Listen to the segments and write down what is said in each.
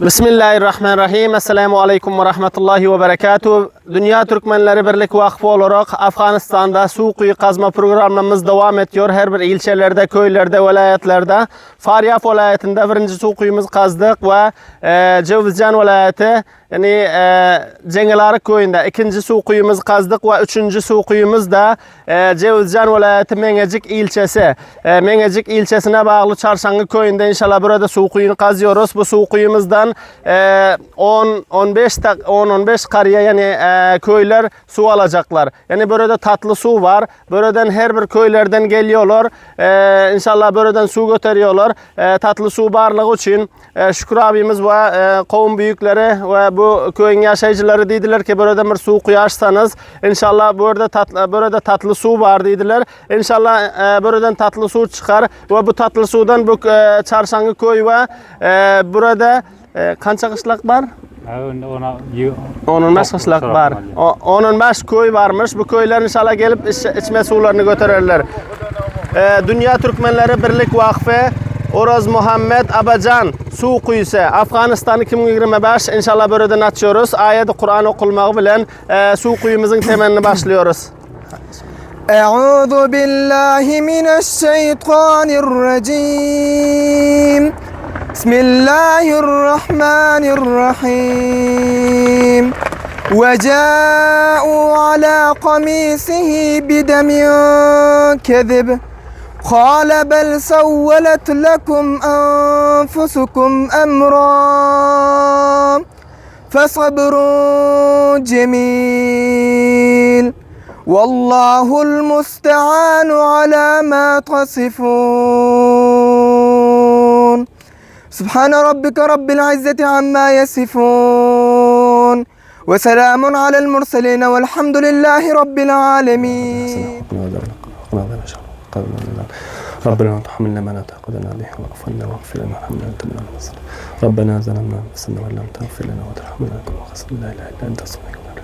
Bismillahirrahmanirrahim. Assalamu alaikum ve rahmetullahi ve berekatuhu. Dünya Türkmenleri Birlik Vakfı olarak Afganistan'da su kuyu kazma programımız devam ediyor. Her bir ilçelerde, köylerde, velayetlerde. Faryaf velayetinde birinci su kuyumuz kazdık ve e, Cevizcan velayeti yani e, Cengilarık köyünde ikinci su kuyumuz kazdık ve üçüncü su kuyumuz da e, Cevizcan velayeti Mengecik ilçesi. E, Mengecik ilçesine bağlı Çarşangı köyünde inşallah burada su kuyunu kazıyoruz. Bu su kuyumuzdan e, 10-15 tak- 10-15 karıya yani e, köyler su alacaklar. Yani burada tatlı su var. Buradan her bir köylerden geliyorlar. E, inşallah buradan su götürüyorlar. E, tatlı su varlığı için e, Şükür abimiz ve e, kavim büyükleri ve bu köyün yaşayıcıları dediler ki burada bir su kuyarsanız inşallah burada tatlı burada tatlı su var dediler. İnşallah e, buradan tatlı su çıkar ve bu tatlı sudan bu e, Çarşangı köy ve e, burada e, kança kışlak var? Onun beş kışlak var. Onun beş köy varmış. Bu köyler inşallah gelip iç, içme sularını götürürler. Ee, Dünya Türkmenleri Birlik Vakfı Oroz Muhammed Abacan su kuyusu Afganistan 2025 inşallah buradan açıyoruz. Ayet Kur'an okulmak bilen e, su kuyumuzun temelini başlıyoruz. أعوذ بالله من الشيطان الرجيم بسم الله الرحمن الرحيم وجاءوا على قميصه بدم كذب قال بل سولت لكم أنفسكم أمرا فصبر جميل والله المستعان على ما تصفون سبحان ربك رب العزة عما يصفون وسلام على المرسلين والحمد لله رب العالمين. ربنا لا. تحملنا ما لا لنا به واعف عنا واغفر لنا وارحمنا انت من المصير ربنا ظلمنا أنفسنا وإن لم تغفر لنا وترحمنا لكم وخسر لا إله إلا أنت سبحانك اله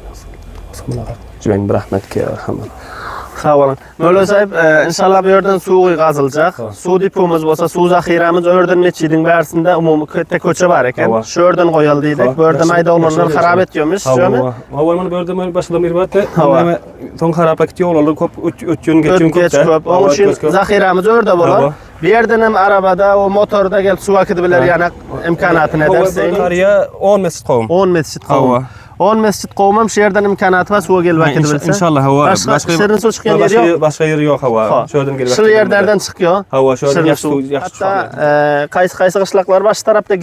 الا انت اجمعين برحمتك يا أرحم الراحمين. Sağ olun. Mövla sahip, e, inşallah bu yerden su kazılacak. Su dipomuz olsa, su zahiramız örden neçidin bersinde umumi köte köçe var eken. Hava. Şu örden koyaldı dedik. Bu örden ayda olanlar harap ediyormuş. Şöyle mi? Hava mana mana başladım irbatte. Hava. Ama son harap gidiyor olur kop üç gün geçiyor Öt geç köp. Onun için zahiramız örde bolar. Hava. Bir yerden hem arabada o motorda gel su akıdı biler yani imkanatı ne dersin? Kariya 10 mesut kovum. 10 mescit kavum. Hava. 10 mescit kavumam şu yerden imkanatı var su gel vakit bilse. İnşallah hava. Başka şirin su çıkan yeri yok. Başka başka yeri yok hava. Ha. Şuradan gelip. Şu yerlerden çıkıyor. Hava şuradan Şirin yaxşı su. yaxşı Hatta e, kaysı kaysı kışlaklar baş tarafta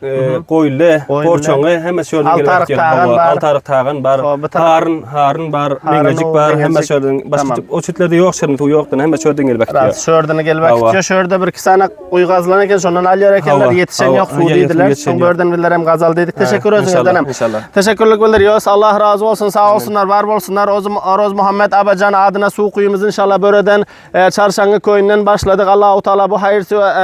kelek koylu, Koylu. porçoňy hemme şöyle Altarık tağan bar. Altarık tağan bar. Bu harın bar, Tamam. o çitlerde yok şermi tu yoktan hemme şöyle gelip Rahat bakıyor. şu örden gel Hava. vakit. Şurada bir iki tane uygazlan eken şondan alıyor ekenler Hava. yetişen Hava. yok su Ha, dediler. yetişen Son yok. börden bildiler hem gazal dedik. İnşallah, denem. inşallah. Teşekkürlük bildiriyoruz. Allah razı olsun. Sağ olsunlar, var olsunlar. Oz, Roz Muhammed Abacan adına su kuyumuz inşallah böreden e, Çarşangı köyünden başladık. Allahu Teala bu hayır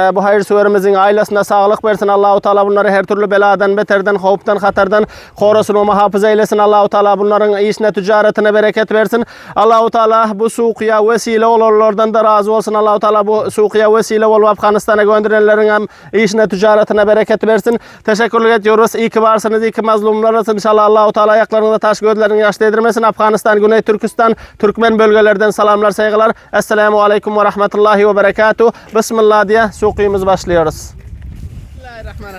e, bu hayır süverimizin ailesine sağlık versin. Allahu Teala bunları her türlü beladan, beterden, hovptan, hatardan korusun, o muhafaza eylesin. Allahu Teala bunların işine, ticaretine bereket versin. Allahu Teala bu suqiya vesile olurlardan da razı olsun. Allahu Teala bu suqiya vesile olup Afganistan'a gönderenlerin hem işine, ticaretine bereket versin. Teşekkür ediyoruz. İyi ki varsınız, iyi ki mazlumlarız. İnşallah Allahu Teala ayaklarında taş gözlerini yaş değdirmesin. Afganistan, Güney Türkistan, Türkmen bölgelerden salamlar, saygılar. Esselamu Aleyküm ve Rahmetullahi ve Berekatuhu. Bismillah diye suqiyimiz başlıyoruz. Rahman